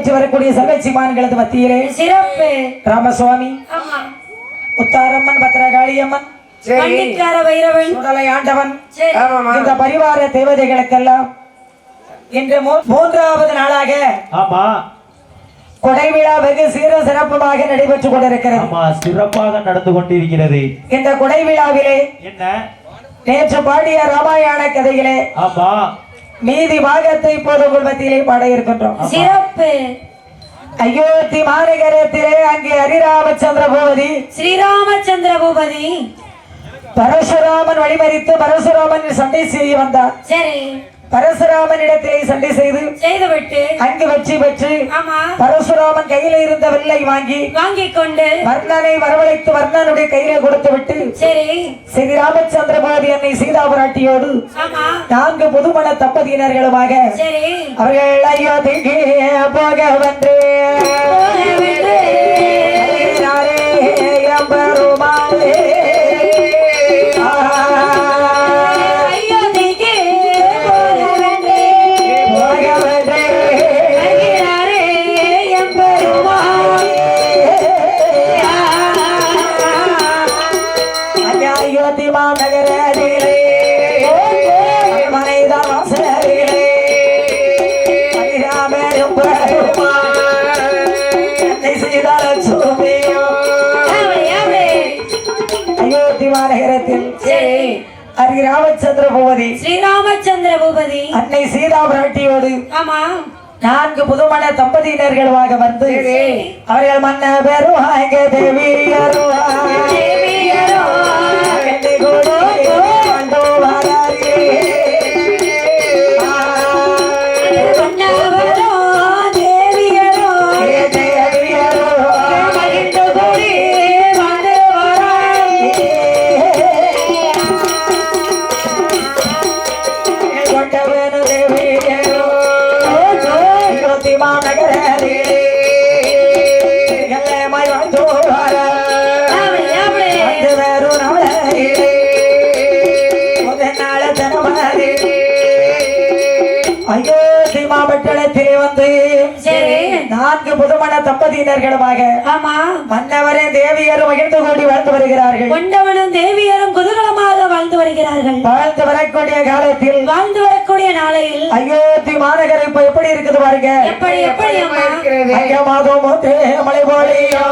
பெற்று வரக்கூடிய செல்வச்சி மான்களது மத்தியிலே சிறப்பு. ராமசுவாமி ஆமா. முத்தாரம்மன் பத்திரகாளியம்மன் பண்டிக்கார வைரவன் சுடலை ஆண்டவன். சரி. இந்த பரிவார தேவதைகளுக்கெல்லாம் இன்று மூன்றாவது நாளாக ஆமா. கொடை விழா வெகு சீர சிறப்புமாக நடைபெற்றுக் கொண்டிருக்கிறது. ஆமா சிறப்பாக நடந்து கொண்டிருக்கிறது. இந்த கொடை விழாவிலே என்ன? நேற்று பாடிய ராமாயண கதையிலே ஆமா. மீதி பாகத்தை இப்போது குடும்பத்திலே பாட இருக்கின்றோம். சிறப்பு. அயோத்தி மாநகரத்திலே அங்கே ஹரிராமச்சந்திர பூபதி ஸ்ரீராமச்சந்திர பூபதி. பரசுராமன் வழிமறித்து பரசுராமன் சண்டை செய்ய வந்தார். சரி. பரசுராமன் இடத்திலே சண்டை செய்து செய்துவிட்டு அங்கு வெற்றி பெற்று ஆமா. பரசுராமன் கையில இருந்த வில்லை வாங்கி வாங்கிக் கொண்டு வர்ணனை வரவழைத்து வர்ணனுடைய கையில கொடுத்து விட்டு சரி. ஸ்ரீ ராமச்சந்திர பாரதி அன்னை சீதா பிராட்டியோடு ஆமா. நான்கு புதுமண தம்பதியினர்களுமாக சரி. அவர்கள் அயோத்திக்கு போக வந்து. ஹரி ராமச்சந்திர பூபதி. ஸ்ரீராமச்சந்திர பூபதி. அன்னை சீதா பிராட்டியோடு ஆமா. நான்கு புதுமண தம்பதியினர்களுமாக வந்து அவர்கள் மன்ன பெருவாங்க தேவியரோ தேவியரோ, அயோத்தி மாவட்டத்திலே வந்து சரி. நான்கு புதுமண தம்பதியினர்களுமாக ஆமா. மன்னவரே தேவியரும் மகிழ்ந்து கூடி வாழ்ந்து வருகிறார்கள். கொண்டவனும் தேவியரும் குதூகலமாக வாழ்ந்து வருகிறார்கள். வாழ்ந்து வரக்கூடிய காலத்தில் வாழ்ந்து வரக்கூடிய நாளையில் அயோத்தி மாநகர் இப்ப எப்படி இருக்குது பாருங்க. எப்படி எப்படி அம்மா? மூத்தே மலை போலியோ.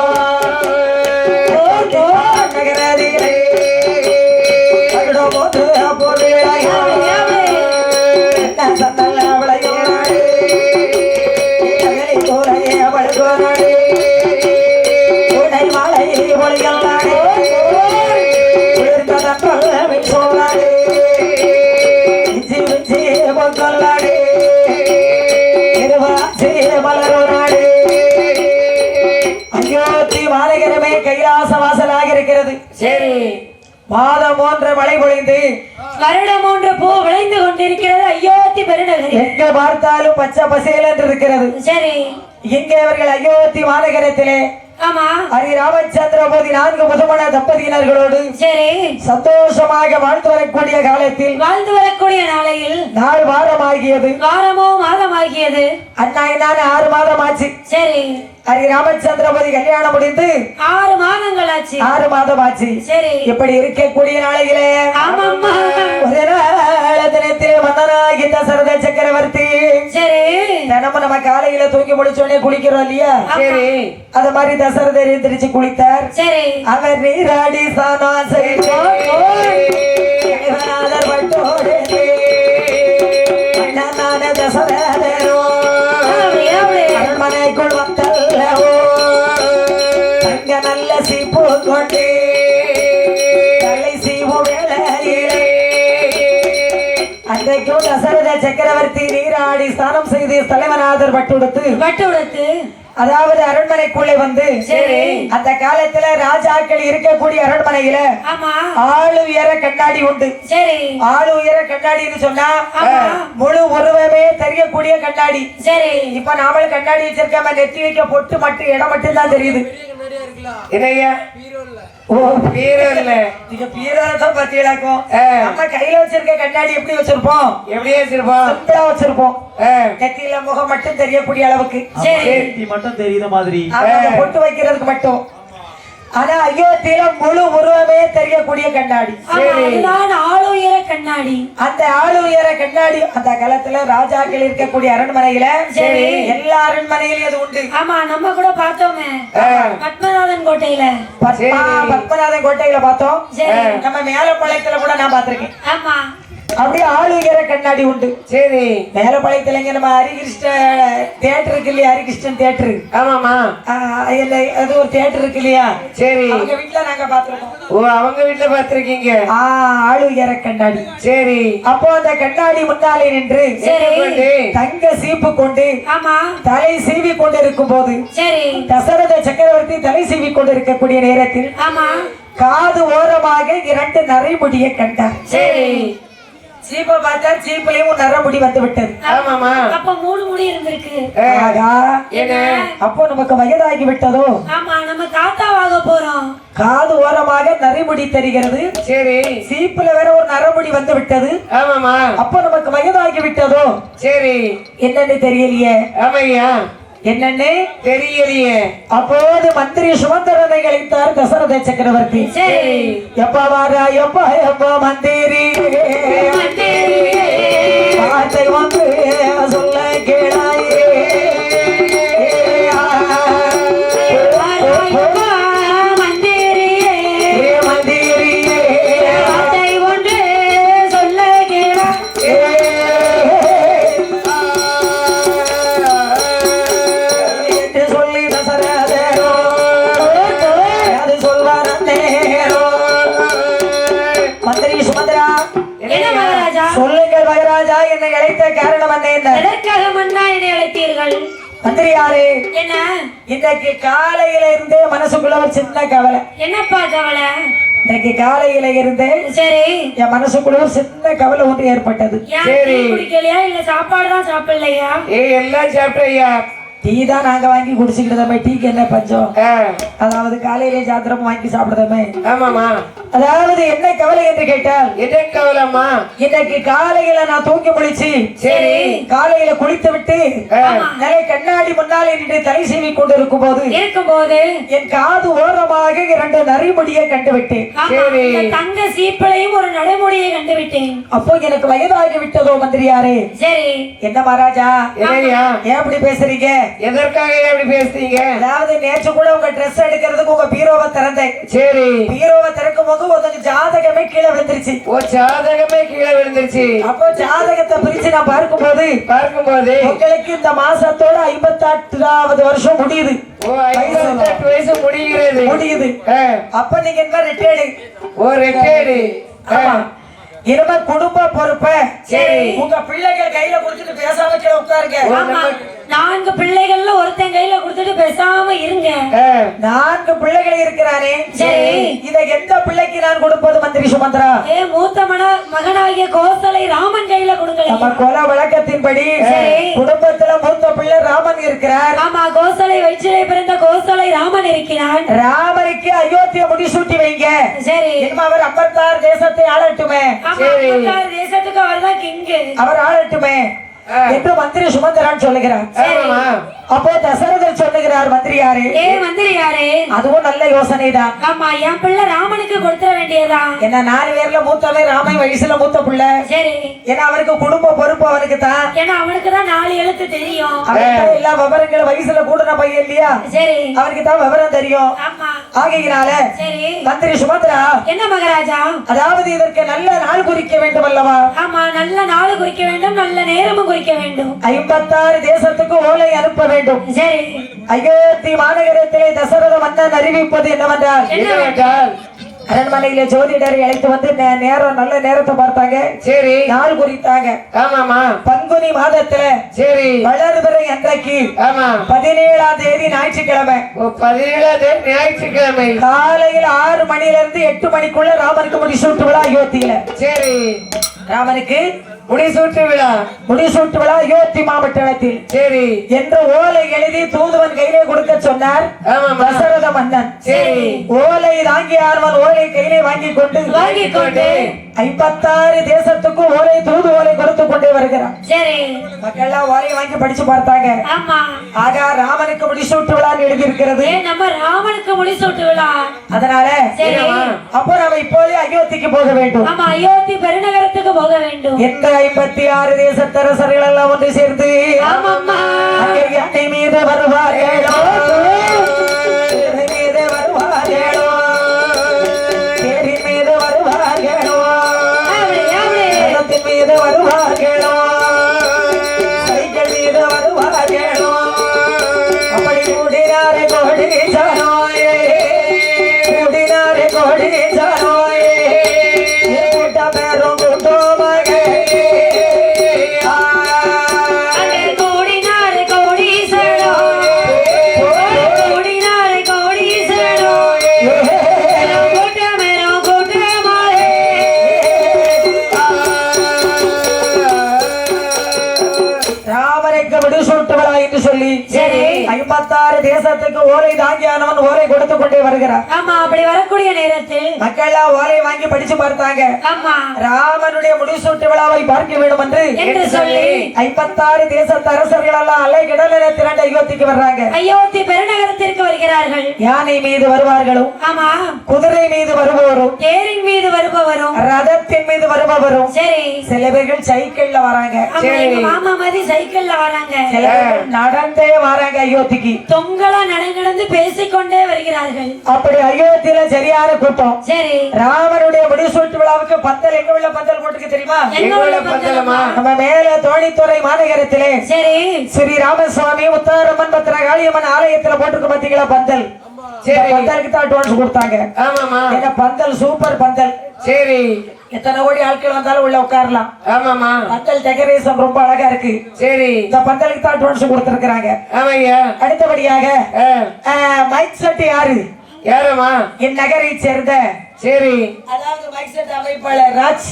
கைலாச வாசலாக இருக்கிறது சரி. மாதம் ஒன்று மழை பொழிந்து வருடம் ஒன்று பூ விளைந்து கொண்டிருக்கிறது. அயோத்தி பெருநகரில் எங்க பார்த்தாலும் பச்சை பசேல் என்று இருக்கிறது சரி. இங்கே அவர்கள் அயோத்தி மாநகரத்திலே ஆமா. ஹரி ராமச்சந்திர போதி நான்கு முதுமண தம்பதியினர்களோடு சரி. சந்தோஷமாக வாழ்ந்து வரக்கூடிய காலத்தில் வாழ்ந்து வரக்கூடிய நாளையில் நாள் வாரமோ அண்ணா நான் ஆறு மாதம் ஆச்சு சரி. ஹரி ராமச்சந்திர போதி கல்யாணம் முடிந்து ஆறு மாதங்கள் ஆச்சு ஆறு மாதம் ஆச்சு சரி. இப்படி இருக்கக்கூடிய நாளையிலே தினத்திலே மன்னனாகி தசரத சக்கரவர்த்தி சரி. தினமும் நம்ம காலையில தூங்கி முடிச்சோடனே குளிக்கிறோம் இல்லையா? சரி அது மாதிரி யசோதரி திருச்சி குளித்தார். அவர் நீராடி சானா செய்தோடு தசரதரோ. அரண்மனைக்குள் வந்தல்லவோ. தங்க நல்ல சீப்பு கொண்டே. தலை சீவு வேலையிலே அன்றைக்கும் தசரத சக்கரவர்த்தி நீராடி ஸ்நானம் செய்து தலைவனாதர் வட்டுடுத்து வட்டுடுத்து அதாவது அரண்மனைக்குள்ளே வந்து சரி. அந்த காலத்துல ராஜாக்கள் இருக்கக்கூடிய அரண்மனையில ஆளு உயர கண்ணாடி உண்டு. சரி. ஆளு உயர கண்ணாடின்னு சொன்னா. முழு உருவமே தெரியக்கூடிய கண்ணாடி. சரி. இப்ப நாமளும் கண்ணாடி வச்சிருக்காம? நெத்தி வைக்க பொட்டு மட்டும் இடம் மட்டும் தான் தெரியுது. முகம் மட்டும் தெரியக்கூடிய அளவுக்கு. மட்டும் தெரியுத மாதிரி. பொட்டு வைக்கிறதுக்கு மட்டும். ஆனா அயோத்தியில முழு உருவமே தெரியக்கூடிய கண்ணாடி. ஆளுயர கண்ணாடி. அந்த ஆளு உயர கண்ணாடி அந்த காலத்துல ராஜாக்கள் இருக்கக்கூடிய அரண்மனையில சரி. எல்லா அரண்மனையிலும் அது உண்டு. ஆமா நம்ம கூட பார்த்தோமே. பத்மநாதன் கோட்டையில. பத்மா பத்மநாதன் கோட்டையில பார்த்தோம். நம்ம மேலப்பாளையத்துல கூட நான் பார்த்திருக்கேன். ஆமா. அப்படியே ஆளு உயர கண்ணாடி உண்டு. சரி. மேலப்பாளையத்துல இங்க நம்ம ஹரிகிருஷ்ண தேட்டர் இருக்கு இல்லையா? ஹரிகிருஷ்ணன் தேட்டர் ஆமாமா அது ஒரு தேட்டர் இருக்கு இல்லையா? சரி. அவங்க வீட்டுல நாங்க பாத்துருக்கோம் ஓ அவங்க வீட்டுல பாத்திருக்கீங்க ஆ ஆளு உயர கண்ணாடி. சரி. அப்போ அந்த கண்ணாடி முன்னாலே நின்று சரி. கொண்டு தங்க சீப்பு கொண்டு ஆமா. தலை சீவி கொண்டிருக்கும் போது சரி. தசரத சக்கரவர்த்தி தலை சீவி கொண்டிருக்கக்கூடிய நேரத்தில் ஆமா. காது ஓரமாக இரண்டு நரைமுடியை கண்டார். சரி. சீப்பை பார்த்தா சீப்புலயும் ஒரு நரமுடி வந்து விட்டது. ஆமாமா அப்ப மூணு முடி இருந்திருக்கு. ஆகா, என்ன? அப்போ நமக்கு வயதாகி விட்டதோ? ஆமா நம்ம தாத்தாவாக போறோம். காது ஓரமாக நரைமுடி தெரிகிறது. சரி. சீப்புல வேற ஒரு நரமுடி வந்து விட்டது. ஆமாமா அப்போ நமக்கு வயதாகி விட்டதோ? சரி. என்னன்னு தெரியலையே. ஆமையா? என்னன்னு தெரியலையே. அப்போது மந்திரி சுமந்திரனை அழைத்தார் தசரத சக்கரவர்த்தி. எப்ப வாரா எப்ப எப்ப மந்திரி வார்த்தை வந்து சொல்ல. காலையில இருந்தே சரி. என் மனசுக்குள்ள ஒரு சின்ன கவலை ஒன்று ஏற்பட்டது. டீ குடிக்கலையா? இல்ல சாப்பாடு தான் சாப்பிடலையா? ஏ எல்லாம் சாப்பிட்டய்யா. டீ தான் நாங்க வாங்கி குடிச்சுக்கிட்டதமே டீக்கு என்ன பஞ்சம்? அதாவது காலையிலே சாத்திரம் வாங்கி சாப்பிடுறதமே ஆமாமா அதாவது என்ன கவலை என்று கேட்டால் என்ன கவலம்மா? இன்னைக்கு காலையில நான் தூக்கி முழிச்சு சரி. காலையில குளித்து விட்டு நிலை கண்ணாடி முன்னாலே நின்று தலை சீவி கொண்டிருக்கும் போது இருக்கும்போது என் காது ஓரமாக இரண்டு நரிமுடியை கண்டு விட்டேன் தங்க சீப்பிளையும் ஒரு நடைமுறையை கண்டுவிட்டேன். அப்போ எனக்கு வயதாகி விட்டதோ மந்திரியாரே. சரி. என்ன மகாராஜா? ஏன் அப்படி பேசுறீங்க? எதற்காக அப்படி பேசுறீங்க? அதாவது நேற்று கூட உங்க ட்ரெஸ் எடுக்கிறதுக்கு உங்க பீரோவை திறந்தேன். சரி. பீரோவை திறக்கும் போது உங்க ஜாதகமே கீழே விழுந்துருச்சு. ஓ ஜாதகமே கீழே விழுந்துருச்சு. அப்போ ஜாதகத்தை பிரிச்சு நான் பார்க்கும்போது பார்க்கும்போது உங்களுக்கு இந்த மாசத்தோட ஐம்பத்தாறாவது வருஷம் முடியுது. ஓ ஐம்பத்தெட்டு வயசு முடிகிறது. முடியுது. அப்ப நீங்க என்ன ரிட்டையர்டு ஓ ரெட்டேடு ஆமா. இனிமே குடும்ப பொறுப்ப சரி. உங்க பிள்ளைகள் கையில கொடுத்துட்டு பேசாம கீழே உட்காருங்க. நான்கு பிள்ளைகள்ல ஒருத்தன் கையில பேசாம இருங்க. நான்கு பிள்ளைகள் இருக்கிறானே. சரி. இதை எந்த பிள்ளைக்கு நான் கொடுப்பது மந்திரி சுமந்திரா? ஏ மூத்த மகனாகிய கோசலை ராமன் கையில கொடுங்களேன். நம்ம கொல வழக்கத்தின்படி. குடும்பத்துல மூத்த பிள்ளை ராமன் இருக்கிறார். ஆமா கோசலை வயிற்றிலே பிறந்த கோசலை ராமன் இருக்கிறான். ராமருக்கு அயோத்திய முடிசூட்டி வைங்க. சரி. அவர் ஐம்பத்தாறு தேசத்தை ஆளட்டுமே. தேசத்துக்கு அவர்தான் கிங்கு. அவர் ஆளட்டுமே. என்று மந்திரி சுமந்திரான் சொல்லுகிறார். அப்போ தசரதர் சொல்லுகிறார் மந்திரியாரே ஏ மந்திரியாரே அதுவும் நல்ல யோசனை தான் ஆமா என் பிள்ளை ராமனுக்கு கொடுத்துட வேண்டியதா என்ன நாலு பேர்ல மூத்தவன் ராமன் வயசுல மூத்த பிள்ளை? சரி. ஏன்னா அவருக்கு குடும்ப பொறுப்பு அவனுக்கு தான் ஏன்னா அவனுக்கு தான் நாலு எழுத்து தெரியும். எல்லா விவரங்களும் வயசுல கூடுன பையன் இல்லையா? சரி. அவனுக்கு தான் விவரம் தெரியும். ஆகையினால மந்திரி சுமந்திரா என்ன மகாராஜா? அதாவது இதற்கு நல்ல நாள் குறிக்க வேண்டும் அல்லவா ஆமா நல்ல நாள் குறிக்க வேண்டும் நல்ல நேரமும் குறிக்க வேண்டும். ஐம்பத்தாறு தேசத்துக்கு ஓலை அனுப்ப வேண்டும். சரி. அயோத்தி மாநகரத்திலே தசரத மன்னன் அறிவிப்பது என்னவென்றால் என்ன என்னவென்றால்? அரண்மனையில ஜோதிடரை அழைத்து வந்து நேரம் நல்ல நேரத்தை பார்த்தாங்க. சரி. நாள் குறித்தாங்க. ஆமாமா பங்குனி மாதத்துல சரி. வளர்பிறை அன்றைக்கு ஆமா. பதினேழாம் தேதி ஞாயிற்றுக்கிழமை. பதினேழாம் தேதி ஞாயிற்றுக்கிழமை. காலையில் ஆறு மணில இருந்து எட்டு மணிக்குள்ள ராமனுக்கு முடிசூட்டு விழா அயோத்தியில. சரி. ராமனுக்கு முடிசூட்டு விழா முடிசூட்டு விழா அயோத்தி மாவட்டத்தில். சரி. என்ற ஓலை எழுதி தூதுவன் கையிலே கொடுக்க சொன்னார். தசரத மன்னன். சரி. ஓலை தாங்கி ஆர்வன் ஓலை கையிலே வாங்கி கொண்டு வாங்கிக் கொண்டு ஐம்பத்தாறு தேசத்துக்கு ஓலை தூது ஓலை கொடுத்து கொண்டே வருகிறான் சரி. மக்கள்லாம் ஓலை வாங்கி படிச்சு பார்த்தாங்க. ஆமா. ஆகா ராமனுக்கு முடிசூட்டு விழான்னு எழுதி இருக்கிறது நம்ம ராமனுக்கு முடிசூட்டு விழா. அதனால சரி. அப்போ நாம இப்போதே அயோத்திக்கு போக வேண்டும். ஆமா அயோத்தி பெருநகரத்துக்கு போக வேண்டும். எந்த ஐம்பத்தி ஆறு தேசத்தரசர்கள் எல்லாம் ஒன்று சேர்ந்து அங்கே மீது வருவார்களோ. にしたの கொண்டே வருகிறான் ஆமா அப்படி வரக்கூடிய நேரத்தில் மக்கள் எல்லாம் ஓலை வாங்கி படிச்சு பார்த்தாங்க. ஆமா. ராமனுடைய முடிசூட்டு விழாவை பார்க்க வேண்டும் என்று என்று சொல்லி ஐம்பத்தாறு தேசத்து அரசர்கள் எல்லாம் அலை கிடலின திரண்ட யுகத்திற்கு வர்றாங்க. அயோத்தி பெருநகரத்திற்கு வருகிறார்கள். யானை மீது வருவார்களும் ஆமா. குதிரை மீது வருபவரும் தேரின் மீது வருபவரும் ரதத்தின் மீது வருபவரும் சரி. சில பேர்கள் சைக்கிள்ல வராங்க. மாமா மாதிரி சைக்கிள்ல வராங்க. நடந்தே வராங்க அயோத்திக்கு. தொங்கலா நடை நடந்து பேசிக்கொண்டே வருகிறார்கள். அப்படி அயோத்தியில சரியான கூட்டம். சரி. ராமனுடைய முடிசூட்டு விழாவுக்கு பந்தல் எங்க உள்ள பந்தல் போட்டுக்கு தெரியுமா? எங்க உள்ள பந்தலமா நம்ம மேல தோணித்துறை மாநகரத்திலே சரி. ஸ்ரீ ராமசுவாமி முத்தாரம்மன் பத்திர காளியம்மன் ஆலயத்துல பாத்தீங்களா பந்தல்? சரி. பந்தலுக்கு தான் அட்வான்ஸ் கொடுத்தாங்க. ஆமாமா என்ன பந்தல்? சூப்பர் பந்தல். சரி. எத்தனை கோடி ஆட்கள் வந்தாலும் உள்ள உட்காரலாம். ஆமாமா பந்தல் டெக்கரேஷன் ரொம்ப அழகா இருக்கு. சரி. இந்த பந்தலுக்கு தான் அட்வான்ஸ் கொடுத்திருக்கிறாங்க. ஆமையா அடுத்தபடியாக மைக் செட் யாரு? யாரம்மா? என் நகரை சேர்ந்த சரி. அதாவது மைக் செட் அமைப்பாளர் ராஜ்.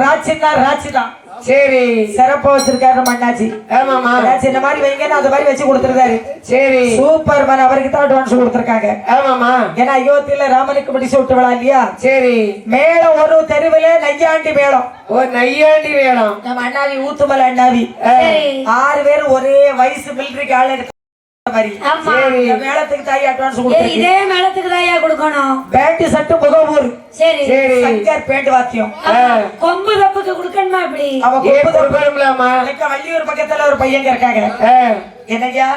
ராஜ்னா ராஜ் தான் சரி. சிறப்பா வச்சிருக்காரு நம்ம அண்ணாச்சி ஆமாமா அண்ணாச்சி இந்த மாதிரி வைங்கன்னு அந்த மாதிரி வச்சு கொடுத்துருக்காரு. சரி. சூப்பர் மேன் அவருக்கு தான் அட்வான்ஸ் கொடுத்திருக்காங்க. ஆமாமா ஏன்னா அயோத்தியில ராமனுக்கு முடிச்சு விட்டு விழா இல்லையா? சரி. மேளம் ஒரு தெருவுல நையாண்டி மேளம். ஓ நையாண்டி வேணும் நம்ம அண்ணாவி ஊத்துமலை அண்ணாவி. ஆறு பேர் ஒரே வயசு மிலிட்டரிக்கு ஆள் மாதிரி. மேளத்துக்கு தாய் அட்வான்ஸ் கொடுத்துருக்கு. இதே மேளத்துக்கு தாயா கொடுக்கணும். பேண்ட் சட்டு முகமூர். சரி. சரி. சங்கர் பேண்ட் வாத்தியம். கொம்பு தப்புக்கு கொடுக்கணுமா இப்படி? அவ கொம்பு தப்பு கொடுக்கணும்லாமா? எனக்கு வள்ளியூர் பக்கத்துல ஒரு பையங்க இருக்காங்க. ஆ, என்னய்யா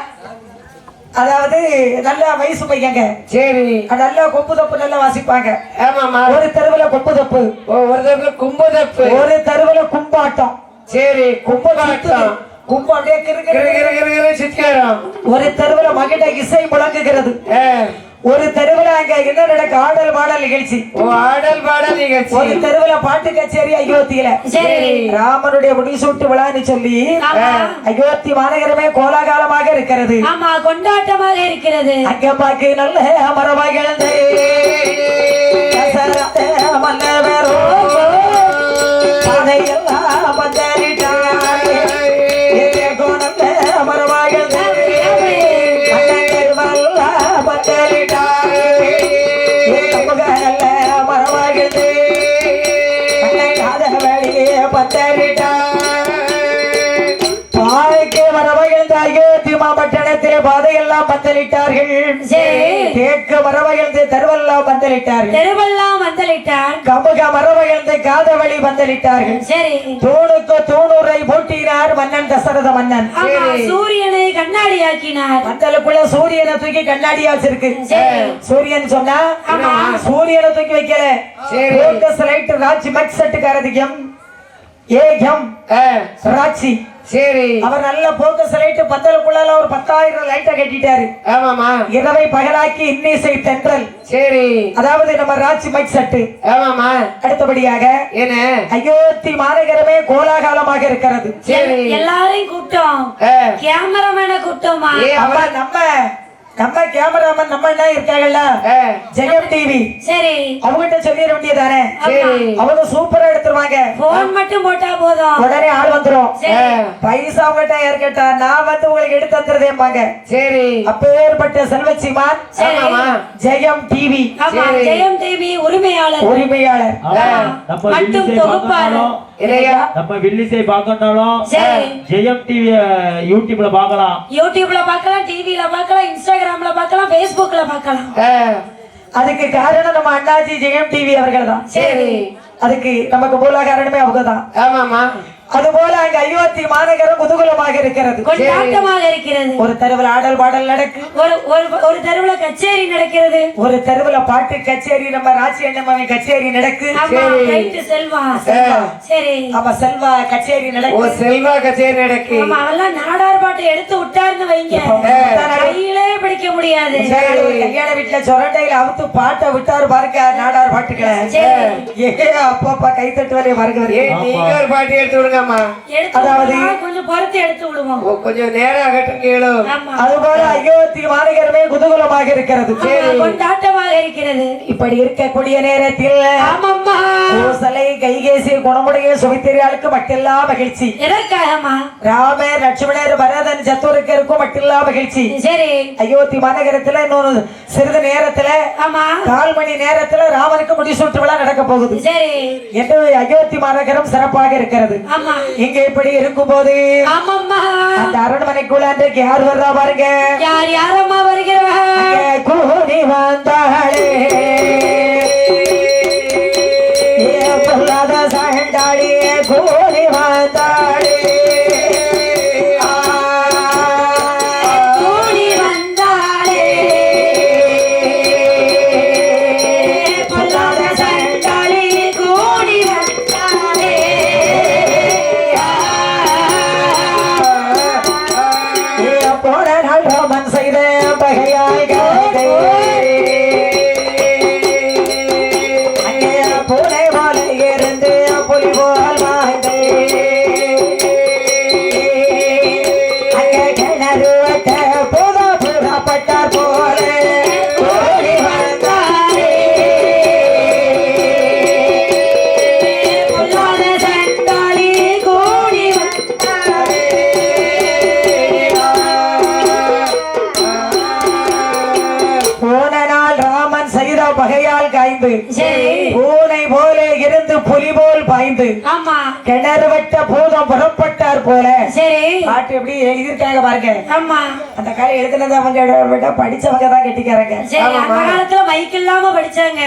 அதாவது நல்ல வயசு பையங்க. சரி. நல்லா கொம்பு தப்பு நல்லா வாசிப்பாங்க. ஆமாமா ஒரு தெருவுல கொம்பு தப்பு. ஒரு தடவை கும்பதப்பு ஒரு தெருவுல கும்பாட்டம். சரி கும்பகாட்டம் அப்படியே கிரு சித்தியாரம் ஒரு தெருவுல மகிட இசை முழங்குகிறது. ஒரு தெருவுல அங்க என்ன நடக்க? ஆடல் பாடல் நிகழ்ச்சி. ஆடல் பாடல் நிகழ்ச்சி. ஒரு தெருவுல பாட்டு கச்சேரி அயோத்தியில. சரி. ராமனுடைய முடிசூட்டு விழான்னு சொல்லி அயோத்தி மாநகரமே கோலாகாலமாக இருக்கிறது. ஆமா கொண்டாட்டமாக இருக்கிறது. அங்க பாக்கு நல்ல மரமகள் மன்னவரோ பந்தலிட்டார்கள். சரி கேட்க மரவகிழ்ந்து தருவெல்லாம் பந்தலிட்டார்கள். தெருவெல்லாம் வந்தலிட்டார் கமுக காதவழி பந்தலிட்டார்கள். சரி. தூணுக்கு தூணுரை பூட்டினார் மன்னன் தசரத மன்னன். சூரியனை கண்ணாடியாக்கினார். பந்தலுக்குள்ள சூரியனை தூக்கி கண்ணாடியா வச்சிருக்கு சரி. சூரியன் சொன்னா. சூரியனை தூக்கி வைக்கல. ராட்சி ஏகம் ராட்சி. சரி. அவர் நல்ல போக்கஸ் லைட் பத்தலுக்குள்ளால ஒரு பத்தாயிரம் லைட்டை கட்டிட்டாரு. ஆமாமா இரவை பகலாக்கி இன்னிசை தென்றல். சரி. அதாவது நம்ம ராட்சி மைக் சட்டு. ஆமாமா அடுத்தபடியாக என்ன? அயோத்தி மாநகரமே கோலாகலமாக இருக்கிறது. சரி. எல்லாரையும் கூட்டம். கேமராமேன கூட்டமா நம்ம நம்ம கேமராமேன் நம்ம என்ன இருக்காங்கல்ல? ஜெயம் டிவி. சரி. அவங்ககிட்ட சொல்லிட வேண்டியதானே? சரி. அவங்க சூப்பரா எடுத்துருவாங்க. போன் மட்டும் போட்டா போதும். உடனே ஆள் வந்துரும். பைசா அவங்ககிட்ட யார் கேட்டா நான் வந்து உங்களுக்கு எடுத்து தந்துருதேம்பாங்க சரி. அப்பேற்பட்ட செல்வச்சிமான் ஜெயம் டிவி. ஜெயம் தேவி உரிமையாளர். உரிமையாளர். மட்டும் தொகுப்பாளர். இல்லையா? நம்ம வில்லிசை பார்க்கணும்னாலும் சரி. ஜெயம் டிவி யூடியூப்ல பார்க்கலாம். யூடியூப்ல பார்க்கலாம் டிவில பார்க்கலாம் இன்ஸ்டாகிராம்ல பார்க்கலாம் Facebookல பார்க்கலாம். அதுக்கு காரணம் நம்ம அண்ணாஜி ஜெயம் டிவி அவர்கள் தான் சரி. அதுக்கு நமக்கு மூல காரணமே அவங்க தான் ஆமாமா அதுபோல அங்க அயோத்தி மாநகரம் குதூகலமாக இருக்கிறது. கொண்டாட்டமாக இருக்கிறது. ஒரு தெருவில் ஆடல் பாடல் நடக்கு. ஒரு ஒரு ஒரு தெருவுல கச்சேரி நடக்கிறது. ஒரு தெருவில் பாட்டு கச்சேரி நம்ம ராசி அண்ணமாவின் கச்சேரி நடக்கு. செல்வா சரி. ஆமா செல்வா கச்சேரி நடக்கு. செல்வா கச்சேரி நடக்கு. அவெல்லாம் நாடார் பாட்டை எடுத்து விட்டாருன்னு வைங்க. கையிலே ஒரு கல்யாண வீட்டுல சொரண்டையில அவுத்து பாட்டை விட்டாரு பாருங்க நாடார் பாட்டுக்களை. ஏ அப்பப்பா கை தட்டு வரைய ஏ நீங்க ஒரு பாட்டி எடுத்து விடுங்கம்மா. அதாவது- கொஞ்சம் பொறுத்து எடுத்து விடுவோம். கொஞ்சம் நேரம் ஆகட்டும் கேளு ஆமா. அதுபோல அயோத்தி மாநகரமே குதூகலமாக இருக்கிறது. கொண்டாட்டமாக இருக்கிறது. இப்படி இருக்கக்கூடிய நேரத்தில் ஆமாம்மா. பூசலை கைகேசி குணமுடைய சுமித்திரியாளுக்கு மட்டில்லா மகிழ்ச்சி. எதற்காகமா ராமர் லட்சுமணர் பரதன் சத்துருக்கருக்கும் மட்டில்லா மகிழ்ச்சி. சரி. அயோத்தி மாநகரத்துல இன்னொரு சிறிது நேரத்துல ஆமா. கால் மணி நேரத்துல ராமனுக்கு முடிசூட்டு விழா நடக்க போகுது. சரி. என்று அயோத்தி மாநகரம் சிறப்பாக இருக்கிறது. ஆமா. இங்க இப்படி இருக்கும்போது ஆமாம்மா. அந்த அரண்மனைக்குள்ள அன்றைக்கு யார் வர்றா பாருங்க. யார் யாரம்மா வருகிறவா? கூடி வந்தாளே. ஏ பொல்லாத சாண்டாளியே கூடி பூனை போல இருந்து புலி போல் பாய்ந்து. ஆமா. கிணறு வெட்ட பூதம் புறப்பட்டார் போல. சரி. பாட்டு எப்படி எழுதியிருக்காங்க பாருங்க. ஆமா. அந்த காலம் எழுதுனது அவங்க விட படிச்சவங்க தான் கட்டிக்கிறாங்க காலத்துல மைக் இல்லாம படிச்சாங்க.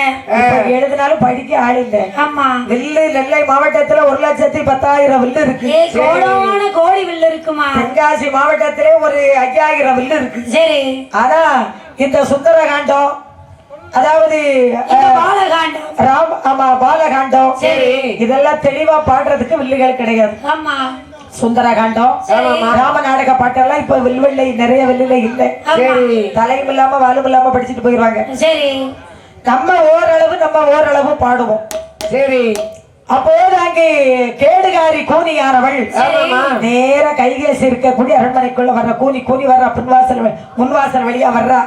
எழுதினாலும் படிக்க ஆள் இல்ல. ஆமா. வில்லு நெல்லை மாவட்டத்துல ஒரு லட்சத்தி பத்தாயிரம் வில்லு இருக்கு. கோடி வில்லு இருக்குமா? தென்காசி மாவட்டத்திலே ஒரு ஐயாயிரம் வில்லு இருக்கு. சரி. ஆனா இந்த சுந்தரகாண்டம் அதாவது ராம் ஆமா பாலகாண்டம். இதெல்லாம் தெளிவா பாடுறதுக்கு வில்லுகள் கிடையாது. ஆமா. சுந்தரகாண்டம் ராம நாடக பாட்டெல்லாம் இப்ப வில்வெள்ளை நிறைய வில்லுல இல்ல. தலையும் இல்லாம வாலும் இல்லாம படிச்சுட்டு போயிருவாங்க. சரி. நம்ம ஓரளவு நம்ம ஓரளவு பாடுவோம். சரி. அப்போது அங்கே கேடுகாரி கூனியானவள். நேர கைகேசி இருக்கக்கூடிய அரண்மனைக்குள்ள வர்ற கூனி கூனி வர்றா பின்வாசல் முன்வாசல் வழியா வர்றா?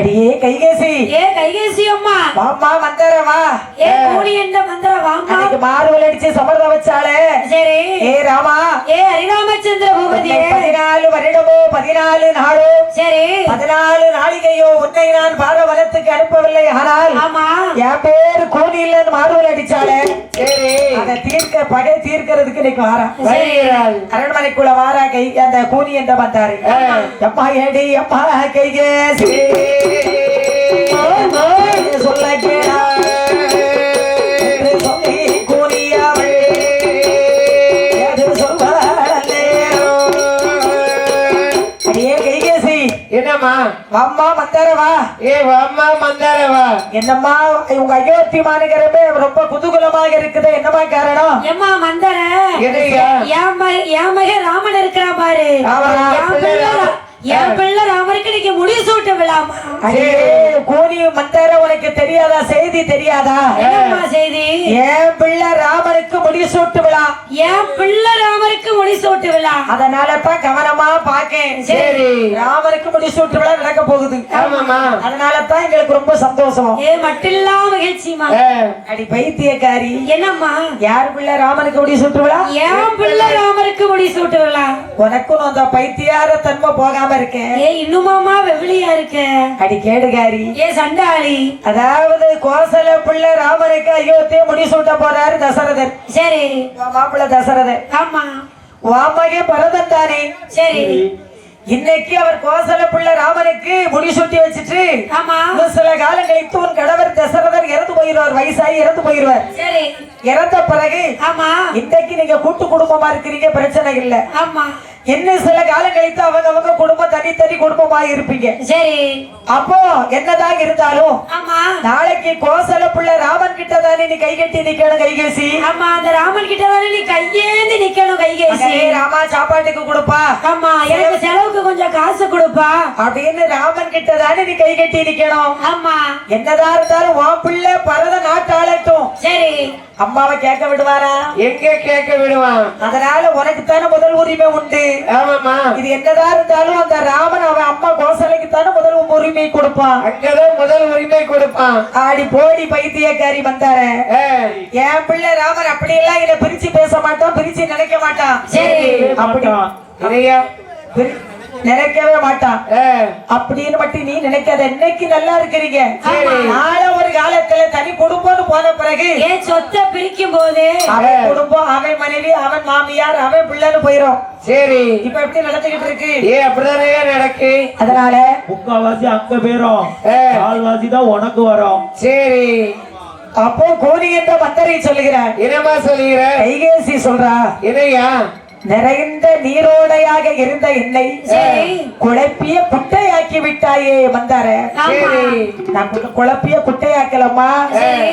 அடியே கைகேசி. ஏ கைகேசி அம்மா. வாம்மா வந்தர வா. ஏ கூடி என்ற மந்திர வாமா அன்னைக்கு மாறுவல் அடிச்சு சமர்த வச்சாலே சரி. ஏ ராமா. ஏ ஹரிராமச்சந்திர பூபதியே பதினாலு வருடமோ பதினாலு நாளோ சரி. பதினாலு நாளிகையோ உன்னை நான் பாரவலத்துக்கு அனுப்பவில்லை. ஆனால் ஆமா. என் பேரு கூனி இல்லைன்னு மாறுவல் அடிச்சாலே சரி. அதை தீர்க்க பகை தீர்க்கிறதுக்கு இன்னைக்கு வாரா. அரண்மனைக்குள்ள வாரா கை அந்த கூனி என்ற வந்தாரு எம்மா ஏடி எம்மா கைகேசி. என்னம்மா அம்மா மந்தாரவா. ஏ அம்மா மந்தாரவா. என்னம்மா உங்க அயோத்தி மாநகரமே ரொம்ப குதூகலமாக இருக்குது. என்னம்மா காரணம்? எம்மா மந்தர? என்னய்யா? என் மக- என் மகன் ராமன் இருக்கிறான் பாரு. என் பிள்ளை பிள்ளை ராமன். என் பிள்ளை ராமனுக்கு இன்னைக்கு முடி சூட்ட விழாமா அடே கூனி மந்தார உனக்கு தெரியாதா? செய்தி தெரியாதா? என்னம்மா செய்தி? என் பிள்ளை ராமனுக்கு முடிசூட்டு விழா. என் பிள்ளை ராமனுக்கு முடி சூட்டு விழா. அதனாலதான் கவனமா பாக்கேன் சரி. ராமனுக்கு முடிசூட்டு விழா நடக்க போகுது. ஆமாம்மா. அதனாலதான் எங்களுக்கு ரொம்ப சந்தோஷம். ஏ மட்டில்லா மகிழ்ச்சிமா அடி பைத்தியக்காரி. என்னம்மா? யார் பிள்ளை ராமனுக்கு முடிசூட்டு விழா? என் பிள்ளை ராமனுக்கு முடி சூட்டு விழா. உனக்கும் அந்த பைத்தியார தன்மை போகாம இருக்கேன் ஏ இன்னுமாமா வெவிலியா இருக்க? அடி கேடுகாரி ஏ சண்டாளி. அதாவது கோசல பிள்ளை ராமனுக்கு அயோத்திய முடிசூட்ட போறாரு தசரதர். சரி. மாப்பிள்ளை தசரதர். ஆமா. வாமகே பரதன் தானே சரி. இன்னைக்கு அவர் கோசல பிள்ளை ராமனுக்கு முடிசூட்டி வச்சுட்டு ஆமா. இன்னும் சில காலம் கழித்து உன் கணவர் தசரதர் இறந்து போயிடுவார் வயசாகி இறந்து போயிடுவார். சரி. இறந்த பிறகு ஆமா. இன்னைக்கு நீங்க கூட்டு குடும்பமா இருக்கிறீங்க பிரச்சனை இல்ல. ஆமா. இன்னும் சில காலம் கழித்து அவங்க அவங்க குடும்பம் தனித்தனி குடும்பமா இருப்பீங்க. சரி. அப்போ என்னதான் இருந்தாலும் ஆமா. நாளைக்கு கோசல பிள்ளை ராமன் கிட்ட தானே நீ கை கட்டி நிக்கணும் கைகேசி? ஆமா அந்த ராமன் கிட்ட தானே நீ நிக்கணும் ராமா சாப்பாட்டுக்கு கொடுப்பா. ஆமா எனக்கு செலவுக்கு கொஞ்சம் காசு கொடுப்பா. அப்படின்னு ராமன் கிட்ட தானே நீ கை கட்டி நிக்கணும். ஆமா என்னதான் இருந்தாலும் உன் பிள்ளை பரத நாட்டாளட்டும். சரி. அம்மாவை கேட்க விடுவாரா? எங்க கேட்க விடுவான்? அதனால உனக்கு தானே முதல் உரிமை உண்டு. ஆமாம்மா. இது என்னதான் இருந்தாலும் அந்த ராமன் அவன் அம்மா கோசலைக்கு தானே முதல் உரிமை கொடுப்பான் அங்கதான் முதல் உரிமை கொடுப்பான். ஆடி போடி பைத்தியக்காரி வந்தார. என் பிள்ளை ராமன் அப்படியெல்லாம் இதை பிரிச்சு பேச மாட்டான் பிரிச்சு நினைக்க மாட்டான். சரி. நினைக்கவே மாட்டான் அப்படின்னு மட்டும் நீ நினைக்காத. இன்னைக்கு நல்லா இருக்கிறீங்க. நாளை ஒரு காலத்துல தனி குடும்பம்னு போன பிறகு ஏன் சொத்தை பிரிக்கும் போது அவன் குடும்பம் அவன் மனைவி அவன் மாமியார் அவன் பிள்ளைன்னு போயிரும். சரி. இப்ப எப்படி நடந்துகிட்டு இருக்கு? ஏ அப்படிதானே நடக்கு? அதனால முக்காவாசி அங்க போயிரும். கால்வாசி தான் உனக்கு வரும். சரி. அப்போ கோணி என்ற மந்தரை சொல்லுகிறார். என்னம்மா சொல்லுகிற? கைகேசி சொல்றா. என்னையா நிறைந்த நீரோடையாக இருந்த என்னை. குழப்பிய குட்டையாக்கி விட்டாயே கு- குழப்பிய குட்டையாக்கலம்மா.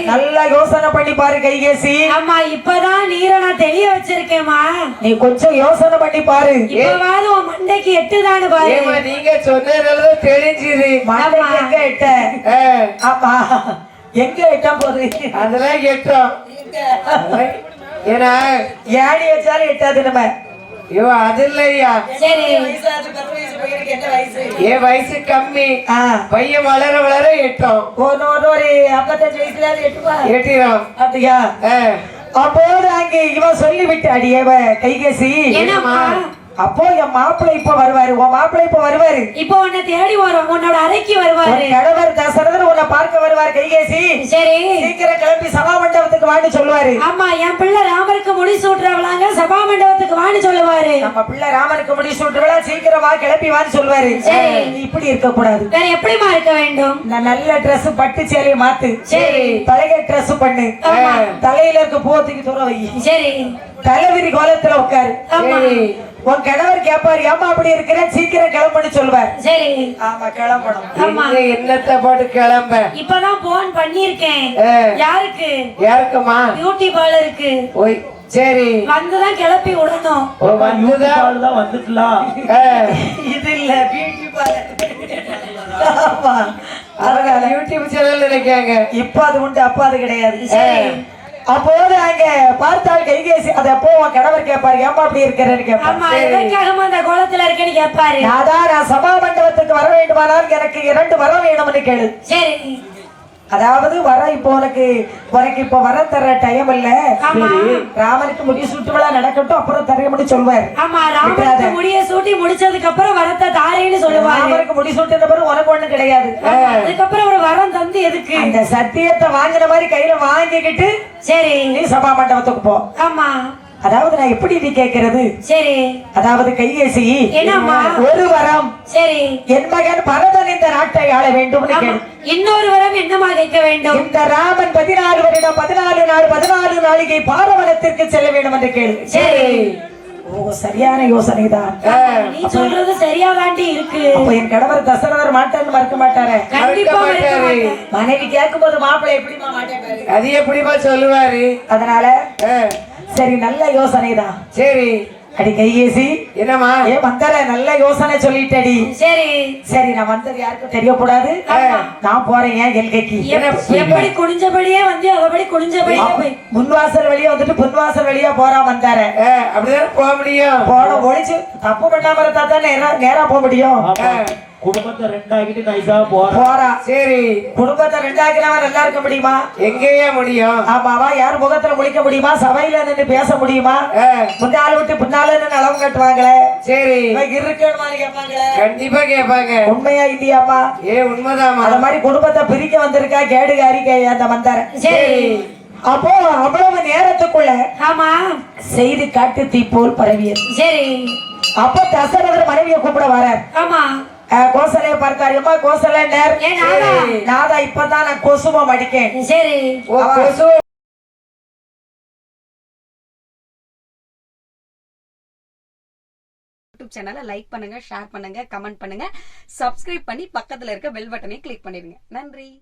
நல்லா யோசனை பண்ணி பாரு கைகேசி. ஆமா இப்பதான் நீரை நான் தெளிய வச்சிருக்கேம்மா. நீ கொஞ்சம் யோசனை பண்ணி பாரு. இப்பவாது உன் மண்டைக்கு எட்டுதானு பாரு. ஏமா நீங்க சொன்னதுனாலதான் தெரிஞ்சுது மண்டைக்கு ஆ, ஆமா. எங்க இட்ட போது அதெல்லாம் கேட்டோம் ஏன்னா ஏணி வச்சாலும் எட்டாது நம்ம. ஐயோ அது இல்லையா? என் வயசு கம்மி. ஆ, பையன் வளர வளர எட்டோம். ஒரு ஒரு ஒரு ஐம்பத்தஞ்சு வயசுல எட்டிடும் அப்படியா? ஆ, அப்போது அங்கே இவன் சொல்லிவிட்டு அடியவ கைகேசி. என்னம்மா அப்போ என் மாப்பிள்ளை இப்ப வருவாரு உன் மாப்பிள்ளை இப்ப வருவாரு. இப்போ உன்னை தேடி வரும் உன்னோட அறைக்கு வருவாரு. உன் கணவர் தசரதர் உன்னை பார்க்க வருவார் கைகேசி. சரி. சீக்கிரம் கிளம்பி சபா மண்டபத்துக்கு வான்னு சொல்லுவாரு. ஆமா என் பிள்ளை ராமருக்கு முடி சூட்டுறவளாங்க சபா மண்டபத்துக்கு வான்னு சொல்லுவாரு. நம்ம பிள்ளை ராமனுக்கு முடி சீக்கிரம் வா கிளம்பி வான்னு சொல்லுவாரு. சரி. நீ இப்படி இருக்க கூடாது வேற எப்படிமா இருக்க வேண்டும்? நான் நல்ல Dress பட்டு சேலையை மாத்து. சரி. தலைய Dress பண்ணு. தலையில இருக்க பூத்துக்கு தூரம் வை. சரி. தலைவிரி கோலத்துல உட்காரு. உன் கணவர் கேப்பாரு ஏமா அப்படி இருக்கிற? சீக்கிரம் கிளம்புன்னு சொல்லுவார் சரி. ஆமா கிளம்பணும். என்னத்த போட்டு கிளம்ப? இப்பதான் போன் பண்ணிருக்கேன். யாருக்கு? யாருக்குமா? பியூட்டி பார்லருக்கு ஓய் சரி. வந்துதான் கிளப்பி விடணும். ஓ, வந்துதா? பால் தான் வந்துக்கலாம் இது இல்ல பியூட்டி பார்லர் ஆமா. அதனால யூடியூப் சேனல் நினைக்காங்க இப்ப அது உண்டு அப்ப அது கிடையாது. சரி. அப்போது அங்க பார்த்தால் கைகேசி அதை அப்போ உன் கணவர் கேட்பாரு? ஏமா அப்படி இருக்கிறேன்னு கேட்பாரு? அந்த கோலத்துல இருக்கேன்னு கேட்பாரு? நாதான் நான் சபா மண்டபத்துக்கு வர வேண்டுமானால் எனக்கு இரண்டு வரம் வேணும்னு கேளு. சரி. அதாவது வர இப்போ உனக்கு உனக்கு இப்போ வர தர டைம் இல்ல. ஆமா. ராமனுக்கு முடி சுற்றுவிழா நடக்கட்டும் அப்புறம் தரையம்னு சொல்வார். ஆமா ராமருக்கு முடிய சூட்டி முடிச்சதுக்கு அப்புறம் வரத்த தாரேன்னு சொல்லுவாரு. ராமனுக்கு முடி சுட்டின பிறகு உனக்கு ஒண்ணு கிடையாது. அதுக்கப்புறம் ஒரு வரம் தந்து எதுக்கு? அந்த சத்தியத்தை வாங்கின மாதிரி கையில வாங்கிக்கிட்டு சரி. நீ சபா மண்டபத்துக்கு போ. ஆமா. அதாவது நான் எப்படி நீ கேட்கிறது? சரி. அதாவது கையேசி. என்னம்மா? ஒரு வரம். சரி. என் மகன் பரதன் இந்த நாட்டை ஆள. கேளு. இன்னொரு வரம் என்னமா கேட்க வேண்டும்? இந்த ராமன் பதினாலு வருடம் பதினாலு நாள் பதினாலு நாளிகை பாரவனத்திற்கு செல்ல வேண்டும் என்று கேளு. சரி. ஓ சரியான யோசனை தான். நீ சொல்றது சரியா தாண்டி இருக்கு. அப்ப என் கணவர் தசரதர் மாட்டேன்னு மறுக்க மாட்டாரே? கண்டிப்பா. மனைவி கேட்கும் போது மாப்பிள்ளை எப்படிமா மாட்டேன் அது எப்படிமா சொல்லுவாரு? அதனால சரி நல்ல யோசனை தான் சரி. அடி கையேசி என்னம்மா? ஏ வந்தர நல்ல யோசனை சொல்லிட்டடி. சரி. சரி நான் வந்தது யாருக்கும் தெரியக்கூடாது. நான் போறேன் ஏன் எல்கைக்கு? எப்- எப்படி குனிஞ்சபடியே வந்து அதபடி குனிஞ்சபடியே போய். முன்வாசல் வழியா வந்துட்டு பின்வாசல் வழியா போறா வந்தார அப்படிதானே போக முடியும்? போன ஒழிச்சு தப்பு பண்ணாம இருந்தா தான் நேரா நேரா போக முடியும். குடும்பத்தை ரெண்டாக்கிட்டு நைஸா போற. போறா. சரி. குடும்பத்தை ரெண்டாக்கினவன் நல்லா இருக்க முடியுமா? எங்கேயா முடியும். ஆமாவா யார் முகத்துல முடிக்க முடியுமா? சபையில நின்று பேச முடியுமா? முன்னால விட்டு பின்னால நின்று அளவு கட்டுவாங்களே? சரி. இவன் இருக்கணுமான்னு கேட்பாங்களே? கண்டிப்பா கேட்பாங்க. உண்மையா இல்லையாமா ஏ உண்மைதாம்மா. அத மாதிரி குடும்பத்தை பிரிக்க வந்திருக்கா? கேடுகாரி கே- அந்த மந்தார சரி. அப்போ அவ்வளவு நேரத்துக்குள்ள ஆமா. செய்தி காட்டு தீ போல் பரவியது. சரி. அப்போ தசரதர் மனைவியை கூப்பிட வரார். ஆமா. கோசலைய பார்த்தாரு அம்மா கோசலை நேர். நாதா. இப்பதான் நான் கொசுவம் அடிக்கேன் சரி. கொசு. யூடியூப் சேனலை லைக் பண்ணுங்க ஷேர் பண்ணுங்க கமெண்ட் பண்ணுங்க. சப்ஸ்கிரைப் பண்ணி பக்கத்துல இருக்க பெல் பட்டனை கிளிக் பண்ணிடுங்க. நன்றி.